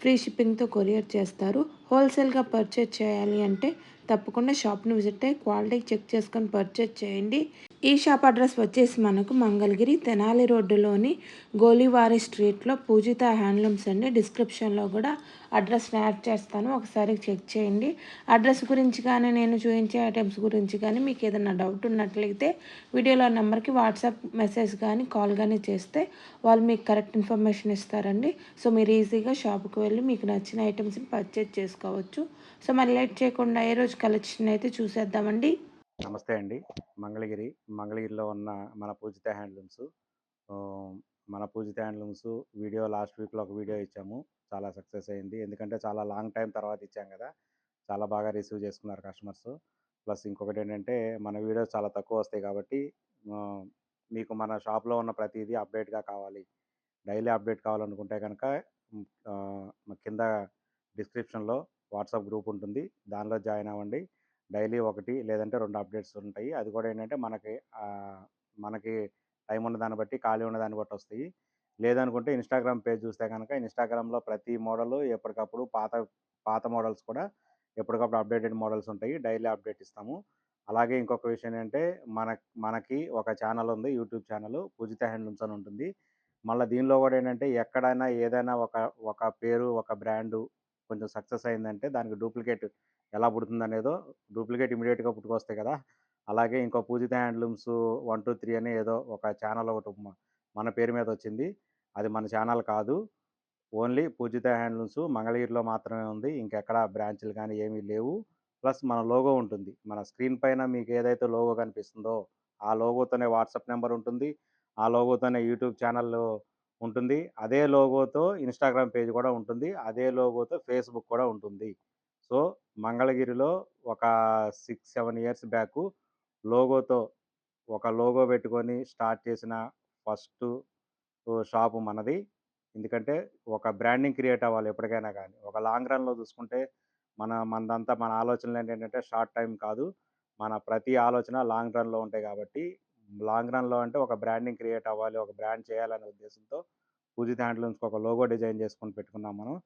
Free షిప్పింగ్తో courier చేస్తారు. హోల్సేల్గా పర్చేజ్ చేయాలి అంటే తప్పకుండా షాప్ని విజిట్ అయ్యి క్వాలిటీ చెక్ చేసుకొని పర్చేజ్ చేయండి. ఈ షాప్ అడ్రస్ వచ్చేసి మనకు మంగళగిరి తెనాలి రోడ్డులోని గోలివారి స్ట్రీట్లో పూజిత హ్యాండ్లూమ్స్ అండి. డిస్క్రిప్షన్లో కూడా అడ్రస్ యాడ్ చేస్తాను. ఒకసారి చెక్ చేయండి. అడ్రస్ గురించి కానీ నేను చూపించే ఐటమ్స్ గురించి కానీ మీకు ఏదైనా డౌట్ ఉన్నట్లయితే వీడియోలో నెంబర్కి వాట్సాప్ మెసేజ్ కానీ కాల్ కానీ చేస్తే వాళ్ళు మీకు కరెక్ట్ ఇన్ఫర్మేషన్ ఇస్తారండి. సో మీరు ఈజీగా షాప్కి వెళ్ళి మీకు నచ్చిన ఐటమ్స్ని పర్చేజ్ చేసుకోవచ్చు. సో మరి లేట్ చేయకుండా ఏ రోజు కలెక్షన్ అయితే చూసేద్దామండి. నమస్తే అండి. మంగళగిరి మంగళగిరిలో ఉన్న మన పూజిత హ్యాండ్లూమ్స్. మన పూజిత హ్యాండ్లూమ్స్ వీడియో లాస్ట్ వీక్లో ఒక వీడియో ఇచ్చాము. చాలా సక్సెస్ అయింది. ఎందుకంటే చాలా లాంగ్ టైం తర్వాత ఇచ్చాం కదా. చాలా బాగా రిసీవ్ చేసుకున్నారు కస్టమర్స్. ప్లస్ ఇంకొకటి ఏంటంటే మన వీడియోస్ చాలా తక్కువ వస్తాయి కాబట్టి మీకు మన షాప్లో ఉన్న ప్రతిదీ అప్డేట్గా కావాలి. డైలీ అప్డేట్ కావాలనుకుంటే కనుక కింద డిస్క్రిప్షన్లో వాట్సాప్ గ్రూప్ ఉంటుంది. దానిలో జాయిన్ అవ్వండి. డైలీ ఒకటి లేదంటే రెండు అప్డేట్స్ ఉంటాయి. అది కూడా ఏంటంటే మనకి మనకి టైం ఉన్న దాన్ని బట్టి ఖాళీ ఉన్న దాన్ని బట్టి వస్తాయి. లేదనుకుంటే ఇన్స్టాగ్రామ్ పేజ్ చూస్తే కనుక ఇన్స్టాగ్రామ్లో ప్రతి మోడల్ ఎప్పటికప్పుడు పాత పాత మోడల్స్ కూడా ఎప్పటికప్పుడు అప్డేటెడ్ మోడల్స్ ఉంటాయి. డైలీ అప్డేట్ ఇస్తాము. అలాగే ఇంకొక విషయం ఏంటంటే మన మనకి ఒక ఛానల్ ఉంది యూట్యూబ్ ఛానల్ పూజిత హ్యాండ్లూమ్స్ అని ఉంటుంది. మళ్ళీ దీనిలో కూడా ఏంటంటే ఎక్కడైనా ఏదైనా ఒక ఒక పేరు ఒక బ్రాండు కొంచెం సక్సెస్ అయిందంటే దానికి డూప్లికేట్ ఎలా పుడుతుంది అనేదో డూప్లికేట్ ఇమీడియట్గా పుట్టుకొస్తాయి కదా! అలాగే ఇంకో Poojitha handlooms one two three అని ఏదో ఒక ఛానల్ ఒకటి మన పేరు మీద వచ్చింది. అది మన ఛానల్ కాదు. ఓన్లీ పూజిత హ్యాండ్లూమ్స్ మంగళగిరిలో మాత్రమే ఉంది. ఇంకెక్కడ బ్రాంచ్లు కానీ ఏమీ లేవు. ప్లస్ మన లోగో ఉంటుంది. మన స్క్రీన్ పైన మీకు ఏదైతే లోగో కనిపిస్తుందో ఆ లోగోతోనే వాట్సాప్ నెంబర్ ఉంటుంది. ఆ లోగోతోనే యూట్యూబ్ ఛానల్ ఉంటుంది. అదే లోగోతో ఇన్స్టాగ్రామ్ పేజ్ కూడా ఉంటుంది. అదే లోగోతో ఫేస్బుక్ కూడా ఉంటుంది. సో మంగళగిరిలో ఒక సిక్స్ సెవెన్ ఇయర్స్ బ్యాక్ లోగోతో ఒక లోగో పెట్టుకొని స్టార్ట్ చేసిన ఫస్ట్ షాపు మనది. ఎందుకంటే ఒక బ్రాండింగ్ క్రియేట్ అవ్వాలి ఎప్పటికైనా కానీ ఒక లాంగ్ రన్లో చూసుకుంటే మన మనదంతా మన ఆలోచనలు ఏంటంటే షార్ట్ టైం కాదు. మన ప్రతి ఆలోచన లాంగ్ రన్లో ఉంటాయి కాబట్టి లాంగ్ రన్లో అంటే ఒక బ్రాండింగ్ క్రియేట్ అవ్వాలి ఒక బ్రాండ్ చేయాలనే ఉద్దేశంతో పూజిత హ్యాండ్లూమ్స్కి ఒక లోగో డిజైన్ చేసుకొని పెట్టుకున్నాం మనం.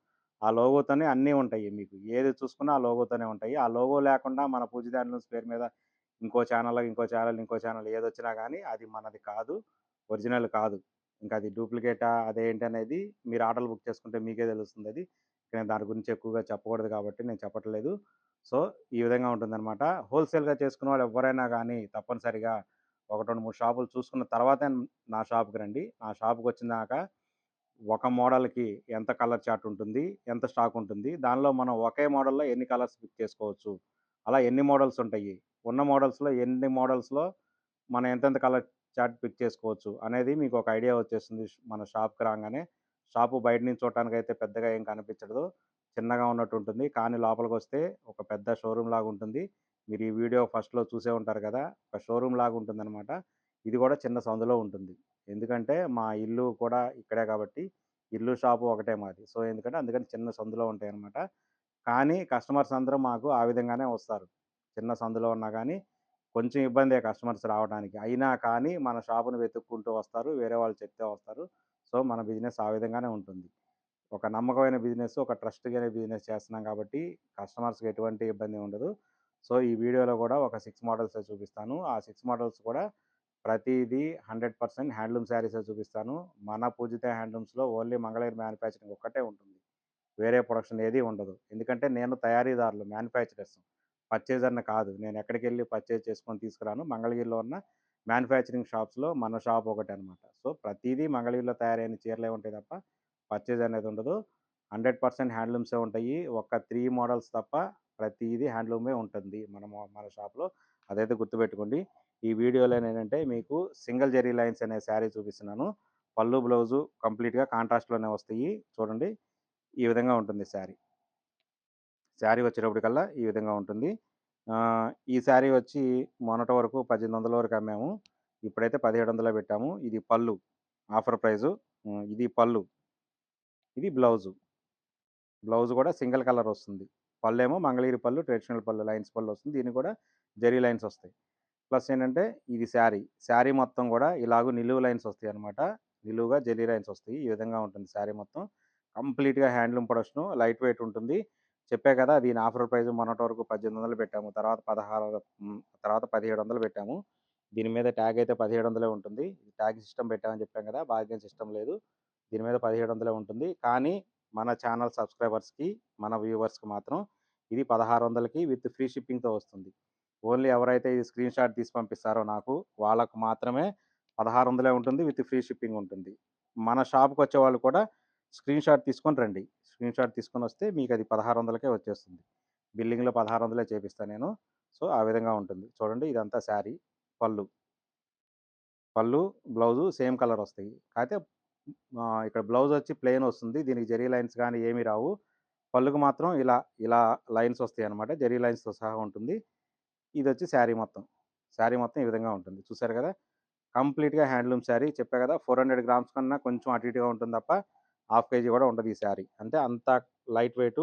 ఆ లోగోతోనే అన్నీ ఉంటాయి మీకు. ఏది చూసుకున్నా ఆ లోగోతోనే ఉంటాయి. ఆ లోగో లేకుండా మన పూజిత హ్యాండ్లూమ్స్ పేరు మీద ఇంకో ఛానల్ ఇంకో ఛానల్ ఇంకో ఛానల్ ఏది వచ్చినా కానీ అది మనది కాదు ఒరిజినల్ కాదు. ఇంకా అది డూప్లికేటా అదేంటి అనేది మీరు ఆర్డర్లు బుక్ చేసుకుంటే మీకే తెలుస్తుంది అది. నేను దాని గురించి ఎక్కువగా చెప్పకూడదు కాబట్టి నేను చెప్పట్లేదు. సో ఈ విధంగా ఉంటుందన్నమాట. హోల్సేల్గా చేసుకున్న వాళ్ళు ఎవరైనా కానీ తప్పనిసరిగా ఒకటి రెండు మూడు షాపులు చూసుకున్న తర్వాతే నా షాప్కి రండి. నా షాప్కి వచ్చినాక ఒక మోడల్కి ఎంత కలర్ చార్ట్ ఉంటుంది ఎంత స్టాక్ ఉంటుంది దానిలో మనం ఒకే మోడల్లో ఎన్ని కలర్స్ పిక్ చేసుకోవచ్చు అలా ఎన్ని మోడల్స్ ఉంటాయి ఉన్న మోడల్స్లో ఎన్ని మోడల్స్లో మనం ఎంతెంత కలర్ చార్ట్ పిక్ చేసుకోవచ్చు అనేది మీకు ఒక ఐడియా వచ్చేస్తుంది మన షాప్కి రాగానే. షాపు బయట నుంచి చూడటానికి అయితే పెద్దగా ఏం కనిపించదు చిన్నగా ఉన్నట్టు ఉంటుంది కానీ లోపలికి వస్తే ఒక పెద్ద షోరూమ్ లాగా ఉంటుంది. మీరు ఈ వీడియో ఫస్ట్లో చూసే ఉంటారు కదా ఒక షోరూమ్ లాగా ఉంటుందన్నమాట. ఇది కూడా చిన్న సందులో ఉంటుంది. ఎందుకంటే మా ఇల్లు కూడా ఇక్కడే కాబట్టి ఇల్లు షాపు ఒకటే మాది. సో ఎందుకంటే అందుకని చిన్న సందులో ఉంటాయి అన్నమాట కానీ కస్టమర్స్ అందరూ మాకు ఆ విధంగానే వస్తారు. చిన్న సందులో ఉన్నా కానీ కొంచెం ఇబ్బందే కస్టమర్స్ రావడానికి. అయినా కానీ మన షాపును వెతుక్కుంటూ వస్తారు వేరే వాళ్ళు చెప్తే వస్తారు. సో మన బిజినెస్ ఆ విధంగానే ఉంటుంది. ఒక నమ్మకమైన బిజినెస్ ఒక ట్రస్ట్గానే బిజినెస్ చేస్తున్నాం కాబట్టి కస్టమర్స్కి ఎటువంటి ఇబ్బంది ఉండదు. సో ఈ వీడియోలో కూడా ఒక సిక్స్ మోడల్స్ చూపిస్తాను. ఆ సిక్స్ మోడల్స్ కూడా ప్రతిదీ హండ్రెడ్ పర్సెంట్ హ్యాండ్లూమ్ శారీసే చూపిస్తాను. మన పూజిత హ్యాండ్లూమ్స్లో ఓన్లీ మంగళగిరి మ్యానుఫ్యాక్చరింగ్ ఒక్కటే ఉంటుంది. వేరే ప్రొడక్షన్ ఏది ఉండదు. ఎందుకంటే నేను తయారీదారులు మ్యానుఫ్యాక్చరర్స్. పర్చేజర్ని కాదు. నేను ఎక్కడికి వెళ్ళి పర్చేజ్ చేసుకొని తీసుకురాను. మంగళగిరిలో ఉన్న మ్యానుఫ్యాక్చరింగ్ షాప్స్లో మన షాప్ ఒకటి అనమాట సో ప్రతిదీ మంగళగిరిలో తయారైన చీరలే ఉంటాయి తప్ప పర్చేజ్ అనేది ఉండదు. హండ్రెడ్ పర్సెంట్ హ్యాండ్లూమ్సే ఉంటాయి. ఒక త్రీ మోడల్స్ తప్ప ప్రతిదీ హ్యాండ్లూమే ఉంటుంది. మన మన షాప్లో. అదైతే గుర్తుపెట్టుకోండి. ఈ వీడియోలో ఏంటంటే మీకు సింగిల్ జెరీ లైన్స్ అనే శారీ చూపిస్తున్నాను. పళ్ళు బ్లౌజు కంప్లీట్గా కాంట్రాస్ట్లోనే వస్తాయి. చూడండి. ఈ విధంగా ఉంటుంది శారీ. శారీ వచ్చేటప్పటికల్లా ఈ విధంగా ఉంటుంది. ఈ శారీ వచ్చి మొన్నటి వరకు పద్దెనిమిది వందల వరకు అమ్మాము. ఇప్పుడైతే పదిహేడు వందలు పెట్టాము. ఇది పళ్ళు. Offer price. ఇది పళ్ళు. ఇది బ్లౌజు. బ్లౌజ్ కూడా సింగిల్ కలర్ వస్తుంది. పళ్ళు ఏమో మంగళగిరి పళ్ళు ట్రెడిషనల్ పళ్ళు లైన్స్ పళ్ళు వస్తుంది. దీనికి కూడా జరీ లైన్స్ వస్తాయి. ప్లస్ ఏంటంటే ఇది శారీ. శారీ మొత్తం కూడా ఇలాగూ నిలువు లైన్స్ వస్తాయి అనమాట నిలువుగా జెల్లీ లైన్స్ వస్తాయి. ఈ విధంగా ఉంటుంది శారీ మొత్తం. కంప్లీట్గా హ్యాండ్లూమ్ ప్రొడక్షన్ లైట్ వెయిట్ ఉంటుంది. చెప్పే కదా దీని ఆఫర్ ప్రైస్ మొన్నటి వరకు పద్దెనిమిది వందలు పెట్టాము. తర్వాత పదహారు తర్వాత పదిహేడు వందలు పెట్టాము. దీని మీద ట్యాగ్ అయితే పదిహేడు వందలే ఉంటుంది ట్యాగ్ సిస్టమ్ పెట్టామని చెప్పాం కదా బార్గెన్ సిస్టమ్ లేదు. దీని మీద పదిహేడు వందలే ఉంటుంది. కానీ మన ఛానల్ సబ్స్క్రైబర్స్కి మన వ్యూవర్స్కి మాత్రం ఇది పదహారు వందలకి విత్ ఫ్రీ షిప్పింగ్తో వస్తుంది. ఓన్లీ ఎవరైతే ఈ స్క్రీన్ షాట్ తీసి పంపిస్తారో నాకు వాళ్ళకు మాత్రమే పదహారు వందలే ఉంటుంది విత్ ఫ్రీ షిప్పింగ్ ఉంటుంది. మన షాప్కి వచ్చే వాళ్ళు కూడా స్క్రీన్ షాట్ తీసుకొని రండి. స్క్రీన్ షాట్ తీసుకొని వస్తే మీకు అది పదహారు వందలకే వచ్చేస్తుంది. బిల్లింగ్లో పదహారు వందలే చేపిస్తాను నేను. సో ఆ విధంగా ఉంటుంది. చూడండి ఇదంతా శారీ పళ్ళు. పళ్ళు బ్లౌజు సేమ్ కలర్ వస్తాయి. అయితే ఇక్కడ బ్లౌజ్ వచ్చి ప్లెయిన్ వస్తుంది. దీనికి జెరీ లైన్స్ కానీ ఏమీ రావు. పళ్ళుకు మాత్రం ఇలా ఇలా లైన్స్ వస్తాయి అనమాట జెరీ లైన్స్తో సహా ఉంటుంది. ఇది వచ్చి శారీ మొత్తం. శారీ మొత్తం ఈ విధంగా ఉంటుంది. చూసారు కదా? కంప్లీట్గా హ్యాండ్లూమ్ శారీ చెప్పా కదా? ఫోర్ హండ్రెడ్ గ్రామ్స్ కన్నా కొంచెం అటు ఇటుగా ఉంటుంది తప్ప హాఫ్ కేజీ కూడా ఉండదు ఈ శారీ. అంటే అంత లైట్ వెయిట్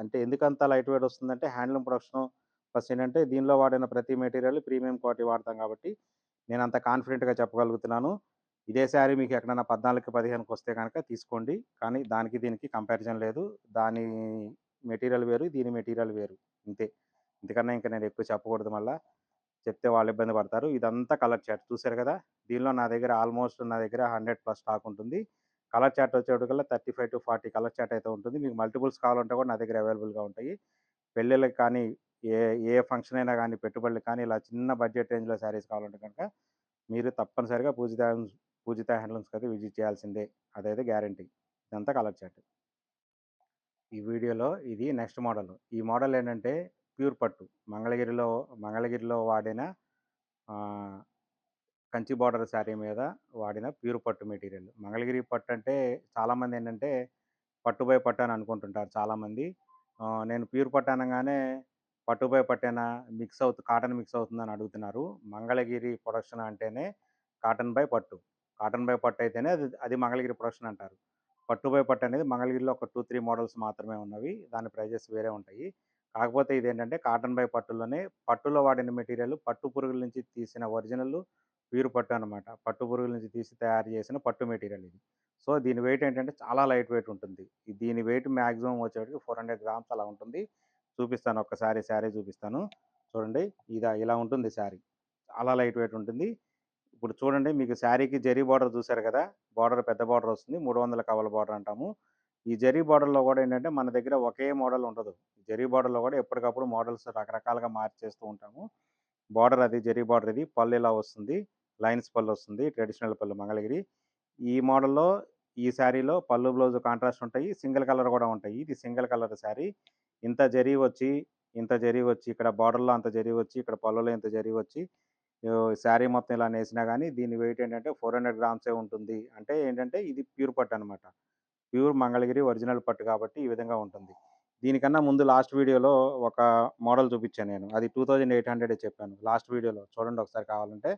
అంటే ఎందుకంత లైట్ వెయిట్ వస్తుందంటే హ్యాండ్లూమ్ ప్రొడక్షన్ ప్లస్ ఏంటంటే దీనిలో వాడిన ప్రతి మెటీరియల్ ప్రీమియం క్వాలిటీ వాడతాం కాబట్టి నేను అంత కాన్ఫిడెంట్గా చెప్పగలుగుతున్నాను. ఇదే శారీ మీకు ఎక్కడైనా పద్నాలుగు పదిహేనుకి వస్తే కనుక తీసుకోండి. కానీ దానికి దీనికి కంపారిజన్ లేదు. దాని మెటీరియల్ వేరు దీని మెటీరియల్ వేరు. అంతే ఇంతకన్నా ఇంకా నేను ఎక్కువ చెప్పకూడదు మళ్ళీ. చెప్తే వాళ్ళు ఇబ్బంది పడతారు. ఇదంతా కలర్ చాట్ చూసారు కదా? దీనిలో నా దగ్గర ఆల్మోస్ట్ నా దగ్గర హండ్రెడ్ ప్లస్ స్టాక్ ఉంటుంది. Colour chart వచ్చేటికల్లా thirty five to forty colour chart అయితే ఉంటుంది. మీకు మల్టిపుల్స్ కావాలంటే కూడా నా దగ్గర అవైలబుల్గా ఉంటాయి. పెళ్ళిళ్ళకి కానీ ఏ ఏ ఫంక్షన్ అయినా కానీ పెట్టుబడులకు కానీ ఇలా చిన్న బడ్జెట్ రేంజ్లో శారీస్ కావాలంటే కనుక మీరు తప్పనిసరిగా పూజిత పూజిత హ్యాండ్లూమ్స్కి అయితే విజిట్ చేయాల్సిందే. అదైతే గ్యారంటీ. ఇదంతా కలర్ చాట్ ఈ వీడియోలో ఇది నెక్స్ట్ మోడల్. ఈ మోడల్ ఏంటంటే ప్యూర్ పట్టు. మంగళగిరిలో మంగళగిరిలో వాడిన కంచి బార్డర్ శారీ మీద వాడిన ప్యూర్ పట్టు మెటీరియల్. మంగళగిరి పట్టు అంటే చాలామంది ఏంటంటే పట్టుపై పట్టు అని అనుకుంటుంటారు చాలామంది. నేను ప్యూర్ పట్టు అనగానే పట్టుపై పట్టేనా మిక్స్ అవుతు కాటన్ మిక్స్ అవుతుందని అడుగుతున్నారు. మంగళగిరి ప్రొడక్షన్ అంటేనే కాటన్ బై పట్టు. కాటన్ బై పట్టు అయితేనే అది అది మంగళగిరి ప్రొడక్షన్ అంటారు. పట్టుపై పట్టు అనేది మంగళగిరిలో ఒక టూ త్రీ మోడల్స్ మాత్రమే ఉన్నవి. దాని ప్రైజెస్ వేరే ఉంటాయి. కాకపోతే ఇదేంటంటే కాటన్ బై పట్టులోనే పట్టులో వాడిన మెటీరియల్ పట్టు పురుగుల నుంచి తీసిన ఒరిజినల్ వీరు పట్టు అనమాట పట్టు పురుగుల నుంచి తీసి తయారు చేసిన పట్టు మెటీరియల్ ఇది. సో దీని వెయిట్ ఏంటంటే చాలా లైట్ వెయిట్ ఉంటుంది. దీని వెయిట్ మ్యాక్సిమం వచ్చేటికి ఫోర్ హండ్రెడ్ గ్రామ్స్ అలా ఉంటుంది. చూపిస్తాను ఒక్కసారి శారీ చూపిస్తాను. చూడండి ఇదా ఇలా ఉంటుంది శారీ. చాలా లైట్ వెయిట్ ఉంటుంది. ఇప్పుడు చూడండి మీకు శారీకి జరీ బార్డర్ చూసారు కదా? బార్డర్ పెద్ద బార్డర్ వస్తుంది. మూడు వందల కవల బార్డర్ అంటాము. ఈ జరీ బార్డర్లో కూడా ఏంటంటే మన దగ్గర ఒకే మోడల్ ఉండదు. జరీ బార్డర్లో కూడా ఎప్పటికప్పుడు మోడల్స్ రకరకాలుగా మార్చేస్తూ ఉంటాము. బార్డర్ అది జరీ బార్డర్ ఇది పళ్ళు ఇలా వస్తుంది లైన్స్ పళ్ళు వస్తుంది ట్రెడిషనల్ పళ్ళు మంగళగిరి. ఈ మోడల్లో ఈ శారీలో పళ్ళు బ్లౌజ్ కాంట్రాస్ట్ ఉంటాయి సింగిల్ కలర్ కూడా ఉంటాయి. ఇది సింగిల్ కలర్ శారీ. ఇంత జరీ వచ్చి ఇంత జరీ వచ్చి ఇక్కడ బార్డర్లో అంత జరీ వచ్చి ఇక్కడ పళ్ళులో ఇంత జరీ వచ్చి శారీ మొత్తం ఇలా నేసినా కానీ దీని వెయిట్ ఏంటంటే ఫోర్ హండ్రెడ్ గ్రామ్సే ఉంటుంది. అంటే ఏంటంటే ఇది ప్యూర్ పట్టు అనమాట ప్యూర్ మంగళగిరి ఒరిజినల్ పట్టు కాబట్టి ఈ విధంగా ఉంటుంది. దీనికన్నా ముందు లాస్ట్ వీడియోలో ఒక మోడల్ చూపించాను నేను. అది టూ థౌజండ్ ఎయిట్ హండ్రెడే చెప్పాను. లాస్ట్ వీడియోలో చూడండి ఒకసారి కావాలంటే.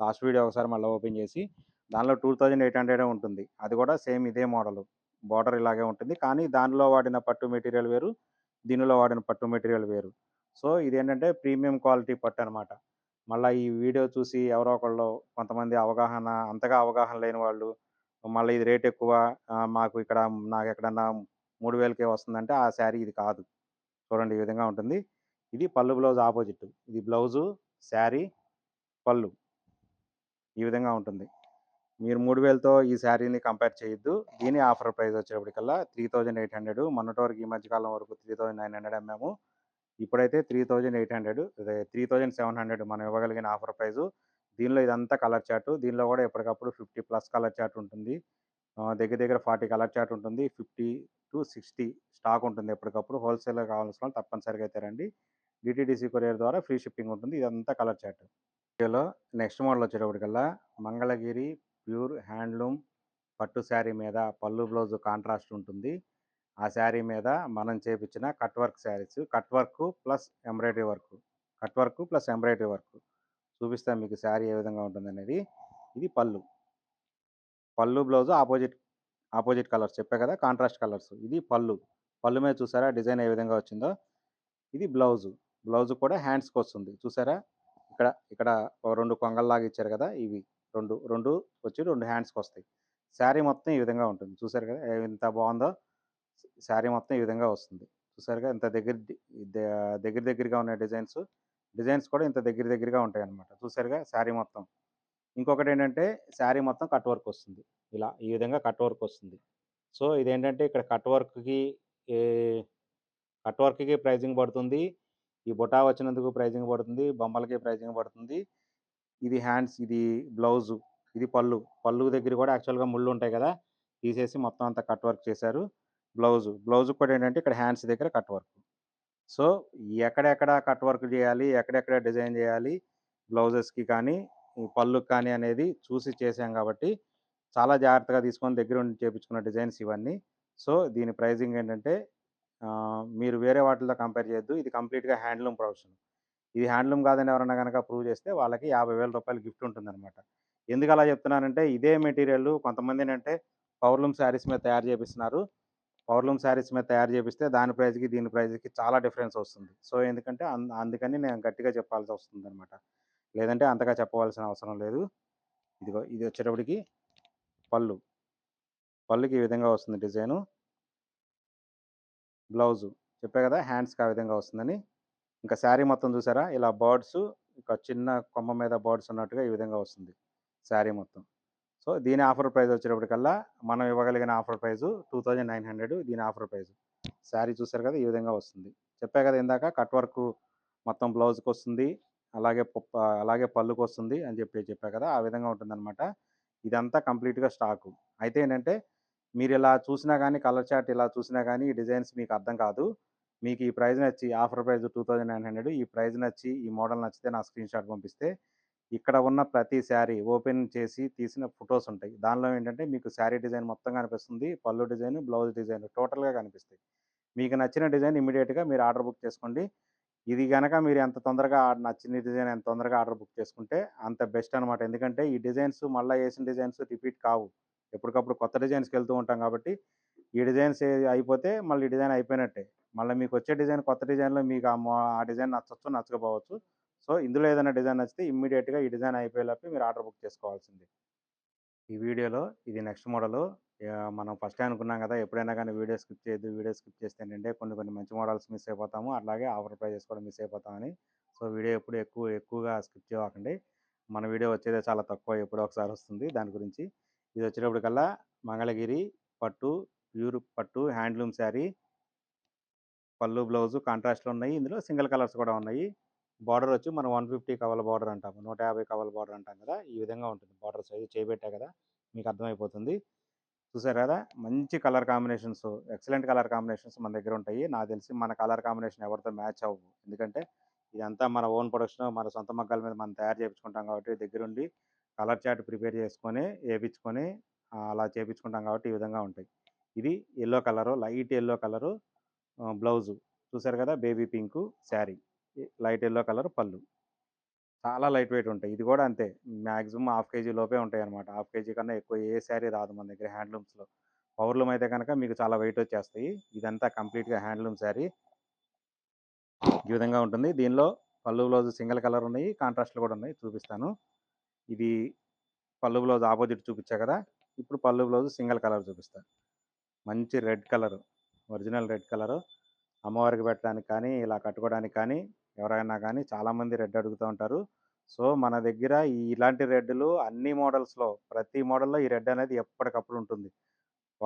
లాస్ట్ వీడియో ఒకసారి మళ్ళీ ఓపెన్ చేసి దానిలో టూ థౌజండ్ ఎయిట్ హండ్రెడే ఉంటుంది. అది కూడా సేమ్ ఇదే మోడల్. బార్డర్ ఇలాగే ఉంటుంది. కానీ దానిలో వాడిన పట్టు మెటీరియల్ వేరు దీనిలో వాడిన పట్టు మెటీరియల్ వేరు. సో ఇదేంటంటే ప్రీమియం క్వాలిటీ పట్టు అనమాట మళ్ళీ ఈ వీడియో చూసి ఎవరో ఒకళ్ళు కొంతమంది అవగాహన అంతగా అవగాహన లేని వాళ్ళు మళ్ళీ ఇది రేట్ ఎక్కువ మాకు ఇక్కడ నాకు ఎక్కడన్నా మూడు వేలకే వస్తుందంటే ఆ శారీ ఇది కాదు. చూడండి ఈ విధంగా ఉంటుంది. ఇది పళ్ళు బ్లౌజ్ ఆపోజిట్. ఇది బ్లౌజు శారీ పళ్ళు. ఈ విధంగా ఉంటుంది. మీరు మూడు వేలతో ఈ శారీని కంపేర్ చేయొద్దు. దీని ఆఫర్ ప్రైస్ వచ్చేప్పటికల్లా త్రీ థౌజండ్ ఎయిట్ హండ్రెడ్. మొన్నటి వరకు ఈ మధ్యకాలం వరకు త్రీ థౌజండ్ నైన్ హండ్రెడ్ అమ్మాము. ఇప్పుడైతే three thousand eight hundred three thousand seven hundred మనం ఇవ్వగలిగిన ఆఫర్ ప్రైజు. దీనిలో ఇదంతా కలర్ చార్ట్ దీనిలో కూడా ఎప్పటికప్పుడు ఫిఫ్టీ ప్లస్ కలర్ చార్ట్ ఉంటుంది. దగ్గర దగ్గర ఫార్టీ కలర్ చార్ట్ ఉంటుంది. ఫిఫ్టీ టు సిక్స్టీ స్టాక్ ఉంటుంది ఎప్పటికప్పుడు. హోల్సేల్గా కావాల్సిన వాళ్ళు తప్పనిసరిగా అయితే రండి. డిటీడీసీ కొరియర్ ద్వారా ఫ్రీ షిప్పింగ్ ఉంటుంది. ఇదంతా కలర్ చార్ట్ వీడియోలో నెక్స్ట్ మోడల్ వచ్చేటప్పటికల్లా మంగళగిరి ప్యూర్ హ్యాండ్లూమ్ పట్టు శారీ మీద పళ్ళు బ్లౌజ్ కాంట్రాస్ట్ ఉంటుంది. ఆ శారీ మీద మనం చేపించిన cut work saris. Cut work plus embroidery work. Cut work plus embroidery work. చూపిస్తాను మీకు శారీ ఏ విధంగా ఉంటుందనేది. ఇది పళ్ళు. పళ్ళు బ్లౌజ్ ఆపోజిట్ ఆపోజిట్ కలర్స్ చెప్పా కదా కాంట్రాస్ట్ కలర్స్. ఇది పళ్ళు. పళ్ళు మీద చూసారా డిజైన్ ఏ విధంగా వచ్చిందో? ఇది బ్లౌజు. బ్లౌజ్ కూడా హ్యాండ్స్కి వస్తుంది. చూసారా? ఇక్కడ ఇక్కడ రెండు కొంగల్లాగా ఇచ్చారు కదా ఇవి. రెండు రెండు వచ్చి రెండు హ్యాండ్స్కి వస్తాయి. శారీ మొత్తం ఈ విధంగా ఉంటుంది. చూసారు కదా ఎంత బాగుందో? శారీ మొత్తం ఈ విధంగా వస్తుంది. చూసారుగా ఇంత దగ్గర దగ్గర దగ్గరగా ఉన్న డిజైన్స్. డిజైన్స్ కూడా ఇంత దగ్గర దగ్గరగా ఉంటాయి అనమాట చూసారుగా శారీ మొత్తం. ఇంకొకటి ఏంటంటే శారీ మొత్తం కట్ వర్క్ వస్తుంది. ఇలా ఈ విధంగా కట్ వర్క్ వస్తుంది. సో ఇదేంటంటే ఇక్కడ కట్ వర్క్కి కట్ వర్క్కి ప్రైజింగ్ పడుతుంది. ఈ బొటా వచ్చినందుకు ప్రైజింగ్ పడుతుంది. బొమ్మలకి ప్రైజింగ్ పడుతుంది. ఇది హ్యాండ్స్ ఇది బ్లౌజు ఇది పళ్ళు. పళ్ళు దగ్గర కూడా యాక్చువల్గా ముళ్ళు ఉంటాయి కదా. తీసేసి మొత్తం అంతా కట్ వర్క్ చేశారు. బ్లౌజు. బ్లౌజ్ కూడా ఏంటంటే ఇక్కడ హ్యాండ్స్ దగ్గర కట్ వర్క్. సో ఎక్కడెక్కడ కట్ వర్క్ చేయాలి ఎక్కడెక్కడ డిజైన్ చేయాలి బ్లౌజెస్కి కానీ ఈ పళ్ళుకి కానీ అనేది చూసి చేసాం కాబట్టి చాలా జాగ్రత్తగా తీసుకొని దగ్గర ఉండి చేపించుకున్న డిజైన్స్ ఇవన్నీ. సో దీని ప్రైజింగ్ ఏంటంటే మీరు వేరే వాటితో కంపేర్ చేయొద్దు. ఇది కంప్లీట్గా హ్యాండ్లూమ్ ప్రొఫెషన్. ఇది హ్యాండ్లూమ్ కాదని ఎవరన్నా కనుక ప్రూవ్ చేస్తే వాళ్ళకి యాభై వేల రూపాయలు గిఫ్ట్ ఉంటుందన్నమాట. ఎందుకు అలా చెప్తున్నానంటే ఇదే మెటీరియల్ కొంతమంది ఏంటంటే పవర్లూమ్ శారీస్ మీద తయారు చేపిస్తున్నారు. పవర్లూమ్ శారీస్ మీద తయారు చేపిస్తే దాని ప్రైస్కి దీని ప్రైస్కి చాలా డిఫరెన్స్ వస్తుంది. సో ఎందుకంటే అందుకని నేను గట్టిగా చెప్పాల్సి వస్తుంది అనమాట లేదంటే అంతగా చెప్పవలసిన అవసరం లేదు. ఇదిగో ఇది వచ్చేటప్పటికి పళ్ళు. పళ్ళుకి ఈ విధంగా వస్తుంది డిజైను. బ్లౌజు. చెప్పే కదా హ్యాండ్స్కి ఆ విధంగా వస్తుందని. ఇంకా శారీ మొత్తం చూసారా? ఇలా బర్డ్స్ ఇంకా చిన్న కొమ్మ మీద బర్డ్స్ ఉన్నట్టుగా ఈ విధంగా వస్తుంది. శారీ మొత్తం. సో దీని ఆఫర్ ప్రైస్ వచ్చేటప్పటికల్లా మనం ఇవ్వగలిగిన offer price two thousand nine hundred దీని ఆఫర్ ప్రైస్. శారీ చూసారు కదా ఈ విధంగా వస్తుంది. చెప్పా కదా ఇందాక కట్ వర్క్ మొత్తం బ్లౌజ్కి వస్తుంది అలాగే అలాగే పళ్ళుకి వస్తుంది అని చెప్పి చెప్పా కదా ఆ విధంగా ఉంటుందన్నమాట. ఇదంతా కంప్లీట్గా స్టాకు. అయితే ఏంటంటే మీరు ఇలా చూసినా కానీ కలర్ చార్ట్ ఇలా చూసినా కానీ ఈ డిజైన్స్ మీకు అర్థం కాదు. మీకు ఈ ప్రైస్ నచ్చి offer price two thousand nine hundred ఈ ప్రైజ్ నచ్చి ఈ మోడల్ నచ్చితే నా స్క్రీన్ షాట్ పంపిస్తే ఇక్కడ ఉన్న ప్రతి శారీ ఓపెన్ చేసి తీసిన ఫొటోస్ ఉంటాయి. దానిలో ఏంటంటే మీకు శారీ డిజైన్ మొత్తం కనిపిస్తుంది. పళ్ళు డిజైన్ బ్లౌజ్ డిజైన్ టోటల్గా కనిపిస్తాయి. మీకు నచ్చిన డిజైన్ ఇమీడియట్గా మీరు ఆర్డర్ బుక్ చేసుకోండి. ఇది కనుక మీరు ఎంత తొందరగా నచ్చిన డిజైన్ ఎంత తొందరగా ఆర్డర్ బుక్ చేసుకుంటే అంత బెస్ట్ అనమాట ఎందుకంటే ఈ డిజైన్స్ మళ్ళీ వేసిన డిజైన్స్ రిపీట్ కావు. ఎప్పటికప్పుడు కొత్త డిజైన్స్కి వెళ్తూ ఉంటాం కాబట్టి ఈ డిజైన్స్ అయిపోతే మళ్ళీ ఈ డిజైన్ అయిపోయినట్టే. మళ్ళీ మీకు వచ్చే డిజైన్ కొత్త డిజైన్లో మీకు ఆ ఆ డిజైన్ నచ్చచ్చు నచ్చకపోవచ్చు. సో ఇందులో ఏదైనా డిజైన్ నచ్చితే ఇమ్మీడియట్గా ఈ డిజైన్ అయిపోయేలాపి మీరు ఆర్డర్ బుక్ చేసుకోవాల్సింది. ఈ వీడియోలో ఇది నెక్స్ట్ మోడల్. మనం ఫస్ట్ అనుకున్నాం కదా ఎప్పుడైనా కానీ వీడియో స్కిప్ చేయొద్దు వీడియో స్కిప్ చేస్తే ఏంటంటే కొన్ని కొన్ని మంచి మోడల్స్ మిస్ అయిపోతాము. అలాగే ఆఫర్ ప్రైజెస్ కూడా మిస్ అయిపోతామని. సో వీడియో ఎప్పుడు ఎక్కువ ఎక్కువగా స్కిప్ చేయకండి మన వీడియో వచ్చేదే చాలా తక్కువ ఎప్పుడో ఒకసారి వస్తుంది దాని గురించి. ఇది వచ్చేటప్పటికల్లా మంగళగిరి పట్టు ప్యూర్ పట్టు హ్యాండ్లూమ్ శారీ. పళ్ళు బ్లౌజు కాంట్రాస్ట్లో ఉన్నాయి. ఇందులో సింగిల్ కలర్స్ కూడా ఉన్నాయి. బార్డర్ వచ్చి మనం వన్ ఫిఫ్టీ కవల బార్డర్ అంటాము. నూట యాభై కవల బార్డర్ అంటాం కదా! ఈ విధంగా ఉంటుంది. బార్డర్ సైజు చేయబెట్టా కదా! మీకు అర్థమైపోతుంది. చూసారు కదా! మంచి colour combinations excellent colour combinations మన దగ్గర ఉంటాయి. నాకు తెలిసి మన కలర్ కాంబినేషన్ ఎవరితో మ్యాచ్ అవ్వు ఎందుకంటే ఇదంతా మన ఓన్ ప్రొడక్షన్ మన సొంత మగ్గాల మీద మనం తయారు చేయించుకుంటాం కాబట్టి దగ్గరుండి కలర్ చార్ట్ ప్రిపేర్ చేసుకొని వేయించుకొని అలా చేయించుకుంటాం కాబట్టి ఈ విధంగా ఉంటాయి. ఇది yellow colour light yellow colour blouse. చూసారు కదా! Baby pink sari. Light yellow colour పళ్ళు. చాలా లైట్ వెయిట్ ఉంటాయి. ఇది కూడా అంతే. మ్యాక్సిమం హాఫ్ కేజీ లోపే ఉంటాయి అనమాట హాఫ్ కేజీ కన్నా ఎక్కువ ఏ శారీ రాదు మన దగ్గర హ్యాండ్లూమ్స్లో. పవర్లూమ్ అయితే కనుక మీకు చాలా వెయిట్ వచ్చేస్తాయి. ఇదంతా కంప్లీట్గా హ్యాండ్లూమ్ శారీ. ఈ విధంగా ఉంటుంది. దీనిలో పళ్ళు బ్లౌజ్ సింగిల్ కలర్ ఉన్నాయి. కాంట్రాస్ట్లు కూడా ఉన్నాయి. చూపిస్తాను. ఇది పళ్ళు బ్లౌజ్ ఆపోజిట్ చూపించా కదా! ఇప్పుడు పళ్ళు బ్లౌజ్ సింగిల్ కలర్ చూపిస్తాను మంచి red colour. Original red colour. అమ్మవారికి పెట్టడానికి కానీ ఇలా కట్టుకోవడానికి కానీ ఎవరైనా కానీ చాలామంది రెడ్ అడుగుతూ ఉంటారు. సో మన దగ్గర ఈ ఇలాంటి రెడ్లు అన్ని మోడల్స్లో ప్రతి మోడల్లో ఈ రెడ్ అనేది ఎప్పటికప్పుడు ఉంటుంది.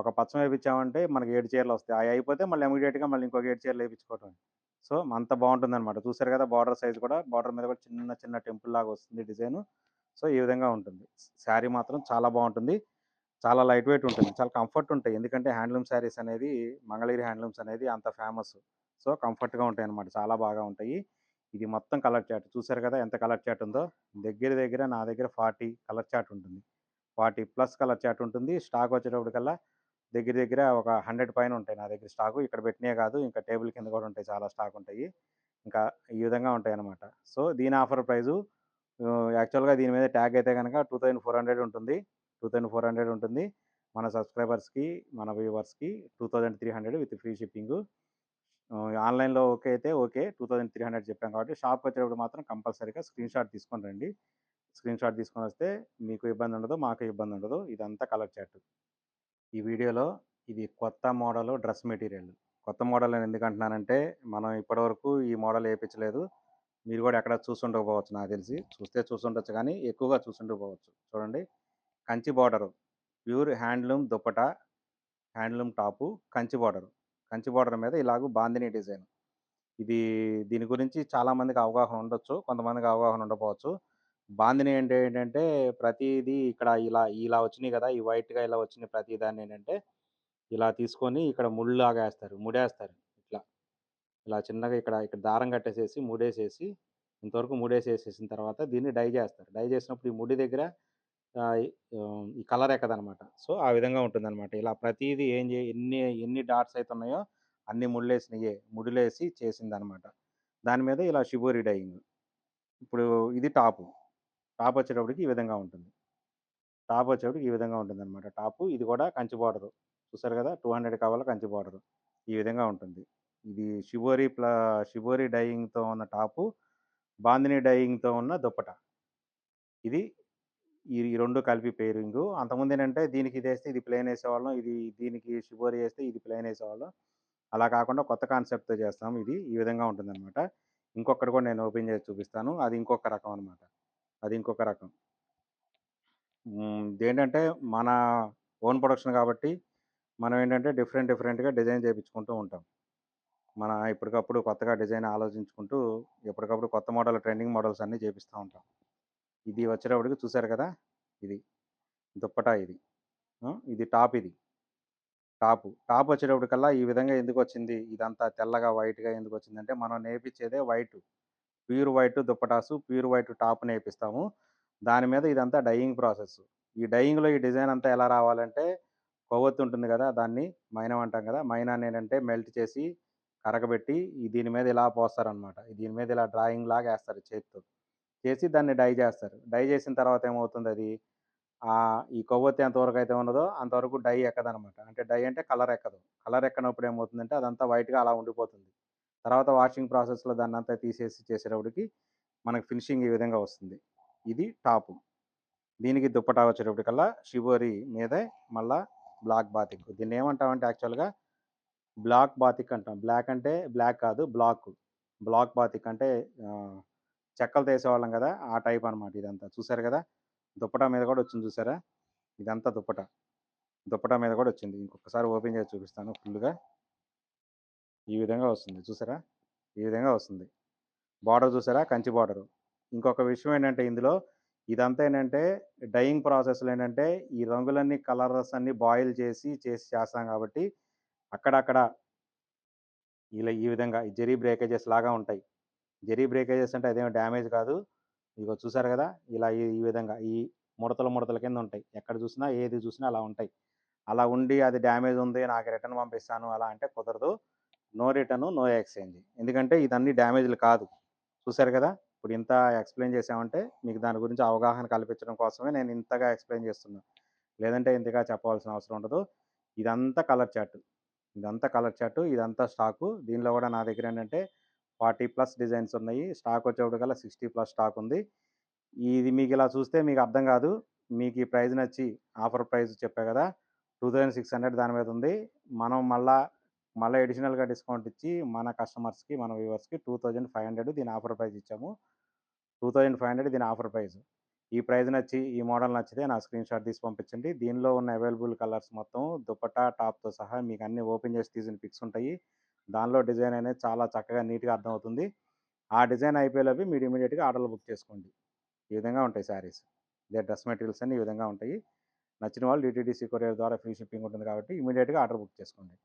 ఒక పచ్చం వేయించామంటే మనకి ఏడు చీరలు వస్తాయి. అవి అయిపోతే మళ్ళీ ఇమీడియట్గా మళ్ళీ ఇంకొక ఏడు చీరలు వేయించుకోవటం సో అంత బాగుంటుంది అనమాట చూసారు కదా బార్డర్ సైజ్ కూడా బార్డర్ మీద కూడా చిన్న చిన్న టెంపుల్ లాగా వస్తుంది డిజైన్. సో ఈ విధంగా ఉంటుంది. శారీ మాత్రం చాలా బాగుంటుంది. చాలా లైట్ వెయిట్ ఉంటుంది. చాలా కంఫర్ట్ ఉంటాయి. ఎందుకంటే హ్యాండ్లూమ్ శారీస్ అనేది మంగళగిరి హ్యాండ్లూమ్స్ అనేది అంత ఫేమస్. సో కంఫర్ట్గా ఉంటాయి అనమాట చాలా బాగా ఉంటాయి. ఇది మొత్తం కలర్ చాట్ చూసారు కదా ఎంత కలర్ చాట్ ఉందో? దగ్గర దగ్గర నా దగ్గర ఫార్టీ కలర్ చాట్ ఉంటుంది. ఫార్టీ ప్లస్ కలర్ చాట్ ఉంటుంది. స్టాక్ వచ్చేటప్పటికల్లా దగ్గర దగ్గర ఒక హండ్రెడ్ పైన ఉంటాయి నా దగ్గర స్టాకు. ఇక్కడ పెట్టినే కాదు. ఇంకా టేబుల్ కింద కూడా ఉంటాయి. చాలా స్టాక్ ఉంటాయి. ఇంకా ఈ విధంగా ఉంటాయి అన్నమాట సో దీని ఆఫర్ ప్రైజు యాక్చువల్గా దీని మీద ట్యాగ్ అయితే కనుక టూ థౌజండ్ ఫోర్ హండ్రెడ్ ఉంటుంది. టూ థౌజండ్ ఫోర్ హండ్రెడ్ ఉంటుంది. మన సబ్స్క్రైబర్స్కి మన వ్యూవర్స్కి two thousand three hundred with free shipping. ఆన్లైన్లో ఓకే అయితే okay. Two thousand three hundred చెప్పాం కాబట్టి షాప్కి వచ్చేటప్పుడు మాత్రం కంపల్సరీగా స్క్రీన్ షాట్ తీసుకొని రండి. స్క్రీన్ షాట్ తీసుకొని వస్తే మీకు ఇబ్బంది ఉండదు మాకు ఇబ్బంది ఉండదు. ఇదంతా కలర్ చాట్ ఈ వీడియోలో ఇది కొత్త మోడల్ డ్రెస్ మెటీరియల్. కొత్త మోడల్ అని ఎందుకంటున్నానంటే మనం ఇప్పటివరకు ఈ మోడల్ వేయించలేదు. మీరు కూడా ఎక్కడ చూసుండకపోవచ్చు నాకు తెలిసి. చూస్తే చూసుండొచ్చు కానీ ఎక్కువగా చూసుండకపోవచ్చు. చూడండి. Kanchi border. Pure handloom dupatta handloom top Kanchi border. Kanchi border మీద ఇలాగూ బాందిని డిజైన్. ఇది దీని గురించి చాలామందికి అవగాహన ఉండొచ్చు కొంతమందికి అవగాహన ఉండకపోవచ్చు. బాందిని అంటే ఏంటంటే ప్రతిదీ ఇక్కడ ఇలా ఇలా వచ్చినాయి కదా ఈ వైట్గా ఇలా వచ్చిన ప్రతి దాన్ని ఏంటంటే ఇలా తీసుకొని ఇక్కడ ముళ్ళలాగా వేస్తారు ముడేస్తారు ఇట్లా. ఇలా చిన్నగా ఇక్కడ ఇక్కడ దారం కట్టేసేసి ముడేసేసి ఇంతవరకు ముడేసేసేసిన తర్వాత దీన్ని డై చేస్తారు. డై చేసినప్పుడు ఈ ముడి దగ్గర ఈ కలర్ ఎక్కదనమాట. సో ఆ విధంగా ఉంటుందన్నమాట ఇలా ప్రతిదీ ఏం చే ఎన్ని ఎన్ని డాట్స్ అయితే ఉన్నాయో అన్ని ముళ్ళేసినయే ముడిలేసి చేసిందనమాట. దాని మీద ఇలా షిబోరి డైయింగ్ ఇప్పుడు ఇది టాపు. టాప్ వచ్చేటప్పటికి ఈ విధంగా ఉంటుంది. టాప్ వచ్చేటప్పటికి ఈ విధంగా ఉంటుంది అనమాట టాపు ఇది కూడా కంచి బార్డరు. చూసారు కదా? టూ హండ్రెడ్ కావాలా కంచి బార్డరు. ఈ విధంగా ఉంటుంది. ఇది షిబోరి ప్లా షిబోరి డైయింగ్తో ఉన్న టాపు బాందిని డైయింగ్తో ఉన్న దుప్పట. ఇది ఈ రెండు కలిపి పేరింగ్ అంతకుముందు ఏంటంటే దీనికి ఇది వేస్తే ఇది ప్లేన్ వేసేవాళ్ళం ఇది దీనికి షుగర్ వేస్తే ఇది ప్లేన్ వేసేవాళ్ళం. అలా కాకుండా కొత్త కాన్సెప్ట్తో చేస్తాం. ఇది ఈ విధంగా ఉంటుందన్నమాట. ఇంకొకటి కూడా నేను ఓపెన్ చేసి చూపిస్తాను. అది ఇంకొక రకం అనమాట అది ఇంకొక రకం. ఇదేంటంటే మన ఓన్ ప్రొడక్షన్ కాబట్టి మనం ఏంటంటే డిఫరెంట్ డిఫరెంట్గా డిజైన్ చేయించుకుంటూ ఉంటాం. మన ఇప్పటికప్పుడు కొత్తగా డిజైన్ ఆలోచించుకుంటూ ఎప్పటికప్పుడు కొత్త మోడల్ ట్రెండింగ్ మోడల్స్ అన్నీ చేపిస్తూ ఉంటాం. ఇది వచ్చేటప్పటికి చూసారు కదా? ఇది. దుప్పటా ఇది. ఇది టాప్ ఇది. టాప్. టాప్ వచ్చేటప్పటికల్లా ఈ విధంగా ఎందుకు వచ్చింది? ఇదంతా తెల్లగా వైట్గా ఎందుకు వచ్చిందంటే మనం నేర్పించేదే వైట్. ప్యూర్ వైట్ దుప్పటాసు ప్యూర్ వైట్ టాప్ నేర్పిస్తాము. దాని మీద ఇదంతా డైయింగ్ ప్రాసెస్ ఈ డైయింగ్లో ఈ డిజైన్ అంతా ఎలా రావాలంటే కొవ్వొత్తి ఉంటుంది కదా దాన్ని మైనం అంటాం కదా మైనాన్ని ఏంటంటే మెల్ట్ చేసి కరగబెట్టి దీని మీద ఇలా పోస్తారనమాట దీని మీద ఇలా డ్రాయింగ్ లాగా వేస్తారు చేతితో. చేసి దాన్ని డై చేస్తారు. డై చేసిన తర్వాత ఏమవుతుంది అది? ఈ కొవ్వొత్తి ఎంతవరకు అయితే ఉన్నదో అంతవరకు డై ఎక్కదనమాట. అంటే డై అంటే కలర్ ఎక్కదు. కలర్ ఎక్కనప్పుడు ఏమవుతుందంటే అదంతా వైట్గా అలా ఉండిపోతుంది. తర్వాత వాషింగ్ ప్రాసెస్లో దాన్ని అంతా తీసేసి చేసేటప్పటికి మనకు ఫినిషింగ్ ఈ విధంగా వస్తుంది. ఇది టాపు. దీనికి దుప్పటా వచ్చేటప్పటికల్లా షివోరి మీదే మళ్ళా బ్లాక్ బాతిక్. దీన్ని ఏమంటామంటే యాక్చువల్గా బ్లాక్ బాతిక్ అంటాం. బ్లాక్ అంటే బ్లాక్ కాదు బ్లాక్. బ్లాక్ బాతిక్ అంటే చెక్కలు తీసేవాళ్ళం కదా! ఆ టైప్ అనమాట ఇదంతా. చూసారు కదా! దుప్పటా మీద కూడా వచ్చింది చూసారా? ఇదంతా దుప్పట. దుప్పటా మీద కూడా వచ్చింది. ఇంకొకసారి ఓపెన్ చేసి చూపిస్తాను ఫుల్గా. ఈ విధంగా వస్తుంది. చూసారా? ఈ విధంగా వస్తుంది. బార్డర్ చూసారా? కంచి బార్డరు. ఇంకొక విషయం ఏంటంటే ఇందులో ఇదంతా ఏంటంటే డైయింగ్ ప్రాసెస్లో ఏంటంటే ఈ రంగులన్నీ కలర్స్ అన్నీ బాయిల్ చేసి చేసి చేస్తాం కాబట్టి అక్కడక్కడ ఇలా ఈ విధంగా ఈ జెరీ బ్రేకేజెస్ లాగా ఉంటాయి. జరీ బ్రేకేజెస్ అంటే అదేమో డ్యామేజ్ కాదు. ఇగో చూసారు కదా ఇలా ఈ ఈ విధంగా ఈ ముడతల ముడతల కింద ఉంటాయి. ఎక్కడ చూసినా ఏది చూసినా అలా ఉంటాయి. అలా ఉండి అది డ్యామేజ్ ఉంది నాకు రిటర్న్ పంపిస్తాను అలా అంటే కుదరదు. No return no exchange. ఎందుకంటే ఇదన్నీ డ్యామేజ్లు కాదు. చూసారు కదా ఇప్పుడు ఇంత ఎక్స్ప్లెయిన్ చేసామంటే మీకు దాని గురించి అవగాహన కల్పించడం కోసమే నేను ఇంతగా ఎక్స్ప్లెయిన్ చేస్తున్నాను లేదంటే ఇంతగా చెప్పవలసిన అవసరం ఉండదు. ఇదంతా కలర్ చార్ట్. ఇదంతా కలర్ చార్ట్ ఇదంతా స్టాకు. దీనిలో కూడా నా దగ్గర ఏంటంటే ఫార్టీ ప్లస్ డిజైన్స్ ఉన్నాయి. స్టాక్ వచ్చేప్పటికల్లా సిక్స్టీ ప్లస్ స్టాక్ ఉంది. ఇది మీకు ఇలా చూస్తే మీకు అర్థం కాదు. మీకు ఈ ప్రైస్ నచ్చి ఆఫర్ ప్రైస్ చెప్పా కదా టూ థౌజండ్ సిక్స్ హండ్రెడ్ దాని మీద ఉంది. మనం మళ్ళా మళ్ళీ అడిషనల్గా డిస్కౌంట్ ఇచ్చి మన కస్టమర్స్కి మన వ్యూవర్స్కి టూ థౌజండ్ ఫైవ్ హండ్రెడ్ దీని ఆఫర్ ప్రైస్ ఇచ్చాము. టూ థౌజండ్ ఫైవ్ హండ్రెడ్ దీని ఆఫర్ ప్రైస్. ఈ ప్రైస్ నచ్చి ఈ మోడల్ నచ్చితే నా స్క్రీన్ షాట్ తీసి పంపించండి. దీనిలో ఉన్న అవైలబుల్ కలర్స్ మొత్తం దుపట్టా టాప్తో సహా మీకు అన్ని ఓపెన్ చేసి తీసిన పిక్స్ ఉంటాయి. దానిలో డిజైన్ అనేది చాలా చక్కగా నీట్గా అర్థమవుతుంది. ఆ డిజైన్ అయిపోయేలోపు మీరు ఇమీడియట్గా ఆర్డర్లు బుక్ చేసుకోండి. ఈ విధంగా ఉంటాయి శారీస్. ఇదే డ్రెస్ మెటీరియల్స్ అన్ని ఈ విధంగా ఉంటాయి. నచ్చిన వాళ్ళు డిటీడీసీ కొరియర్ ద్వారా ఫ్రీ షిప్పింగ్ ఉంటుంది కాబట్టి ఇమీడియట్గా ఆర్డర్ బుక్ చేసుకోండి.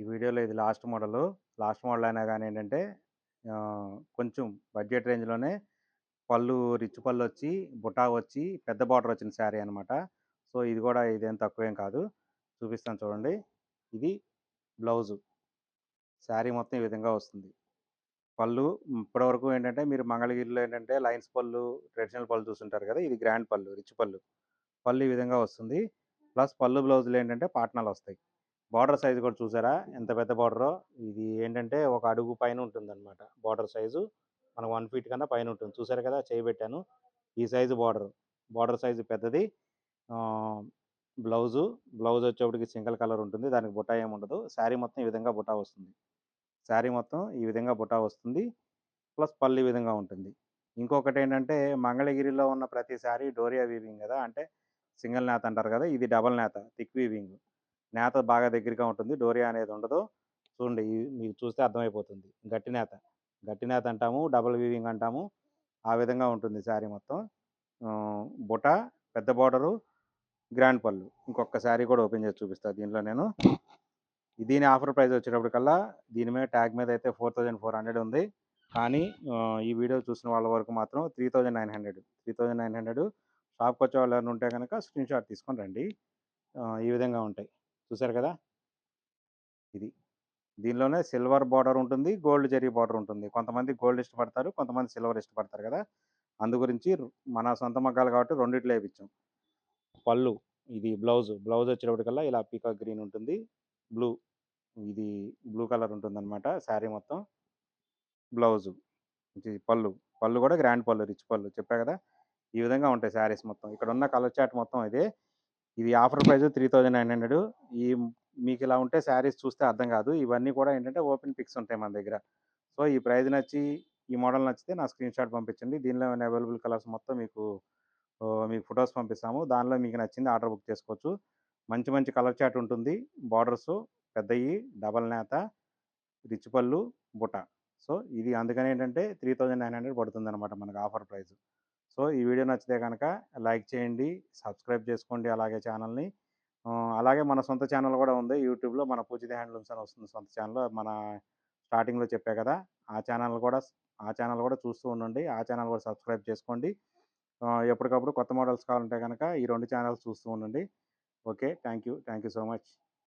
ఈ వీడియోలో ఇది లాస్ట్ మోడల్. లాస్ట్ మోడల్ అయినా కానీ ఏంటంటే కొంచెం బడ్జెట్ రేంజ్లోనే పళ్ళు రిచ్ పళ్ళు వచ్చి బుటా వచ్చి పెద్ద బార్డర్ వచ్చిన శారీ అనమాట సో ఇది కూడా ఇదేం తక్కువేం కాదు. చూపిస్తాను చూడండి. ఇది బ్లౌజు. శారీ మొత్తం ఈ విధంగా వస్తుంది. పళ్ళు ఇప్పటివరకు ఏంటంటే మీరు మంగళగిరిలో ఏంటంటే లైన్స్ పళ్ళు ట్రెడిషనల్ పళ్ళు చూస్తుంటారు కదా ఇది గ్రాండ్ పళ్ళు రిచ్ పళ్ళు. పళ్ళు ఈ విధంగా వస్తుంది. ప్లస్ పళ్ళు బ్లౌజులు ఏంటంటే పాట్నాలు వస్తాయి. బార్డర్ సైజు కూడా చూసారా? ఎంత పెద్ద బార్డరో? ఇది ఏంటంటే ఒక అడుగు పైన ఉంటుందన్నమాట. బార్డర్ సైజు మనకు వన్ ఫీట్ కన్నా పైన ఉంటుంది. చూసారు కదా చేయి పెట్టాను. ఈ సైజు బార్డర్. బార్డర్ సైజు పెద్దది. బ్లౌజు. బ్లౌజ్ వచ్చేప్పటికి సింగిల్ కలర్ ఉంటుంది. దానికి బుట్ట ఏమి ఉండదు శారీ మొత్తం ఈ విధంగా బుట్ట వస్తుంది. శారీ మొత్తం ఈ విధంగా బుటా వస్తుంది. ప్లస్ పళ్ళు విధంగా ఉంటుంది. ఇంకొకటి ఏంటంటే మంగళగిరిలో ఉన్న ప్రతి శారీ డోరియా వీవింగ్ కదా! అంటే సింగిల్ నేత అంటారు కదా! ఇది డబల్ నేత థిక్ వీవింగ్. నేత బాగా దగ్గరగా ఉంటుంది. డోరియా అనేది ఉండదు. చూడండి మీకు చూస్తే అర్థమైపోతుంది. గట్టి నేత. గట్టి నేత అంటాము డబల్ వీవింగ్ అంటాము. ఆ విధంగా ఉంటుంది శారీ మొత్తం. బుట పెద్ద బార్డరు గ్రాండ్ పళ్ళు. ఇంకొక శారీ కూడా ఓపెన్ చేసి చూపిస్తాను దీనిలో నేను. దీని ఆఫర్ ప్రైస్ వచ్చేటప్పటికల్లా దీని మీద ట్యాగ్ మీద అయితే ఫోర్ థౌజండ్ ఫోర్ హండ్రెడ్ ఉంది. కానీ ఈ వీడియో చూసిన వాళ్ళ వరకు మాత్రం three thousand nine hundred three thousand nine hundred షాప్కి వచ్చే వాళ్ళు ఎవరైనా ఉంటే కనుక స్క్రీన్ షాట్ తీసుకొని రండి. ఈ విధంగా ఉంటాయి. చూసారు కదా? ఇది. దీనిలోనే సిల్వర్ బార్డర్ ఉంటుంది గోల్డ్ జరీ బార్డర్ ఉంటుంది. కొంతమంది గోల్డ్ ఇష్టపడతారు కొంతమంది సిల్వర్ ఇష్టపడతారు కదా? అందు గురించి మన సొంత మగ్గాలు కాబట్టి రెండిట్లో వేయించాం పళ్ళు ఇది బ్లౌజ్ బ్లౌజ్ వచ్చేటప్పటికల్లా ఇలా పీకాక్ గ్రీన్ ఉంటుంది బ్లూ. ఇది బ్లూ కలర్ ఉంటుందన్నమాట. శారీ మొత్తం. బ్లౌజు. పళ్ళు. పళ్ళు కూడా గ్రాండ్ పళ్ళు రిచ్ పళ్ళు. చెప్పా కదా? ఈ విధంగా ఉంటాయి శారీస్ మొత్తం. ఇక్కడ ఉన్న కలర్ చాట్ మొత్తం ఇదే. ఇది offer price three thousand nine hundred. ఈ మీకు ఇలా ఉంటే శారీస్ చూస్తే అర్థం కాదు. ఇవన్నీ కూడా ఏంటంటే ఓపెన్ పిక్స్ ఉంటాయి మన దగ్గర. సో ఈ ప్రైజ్ నచ్చి ఈ మోడల్ నచ్చితే నా స్క్రీన్ షాట్ పంపించండి. దీనిలో అవైలబుల్ కలర్స్ మొత్తం మీకు మీకు ఫొటోస్ పంపిస్తాము. దానిలో మీకు నచ్చింది ఆర్డర్ బుక్ చేసుకోవచ్చు. మంచి మంచి కలర్ చాట్ ఉంటుంది. బార్డర్స్. పెద్దవి డబల్ నేత రిచ్ పళ్ళు సో ఇది అందుకని ఏంటంటే త్రీ థౌజండ్ నైన్ హండ్రెడ్ పడుతుంది అనమాట మనకు ఆఫర్ ప్రైస్. సో ఈ వీడియో నచ్చితే కనుక లైక్ చేయండి సబ్స్క్రైబ్ చేసుకోండి అలాగే ఛానల్ని. అలాగే మన సొంత ఛానల్ కూడా ఉంది. యూట్యూబ్లో మన పూజిత హ్యాండ్లూమ్స్ అని వస్తుంది సొంత ఛానల్. మన స్టార్టింగ్లో చెప్పా కదా ఆ ఛానల్ కూడా ఆ ఛానల్ కూడా చూస్తూ ఉండండి. ఆ ఛానల్ కూడా సబ్స్క్రైబ్ చేసుకోండి. ఎప్పటికప్పుడు కొత్త మోడల్స్ కావాలంటే కనుక ఈ రెండు ఛానల్స్ చూస్తూ ఉండండి. Okay thank you thank you so much.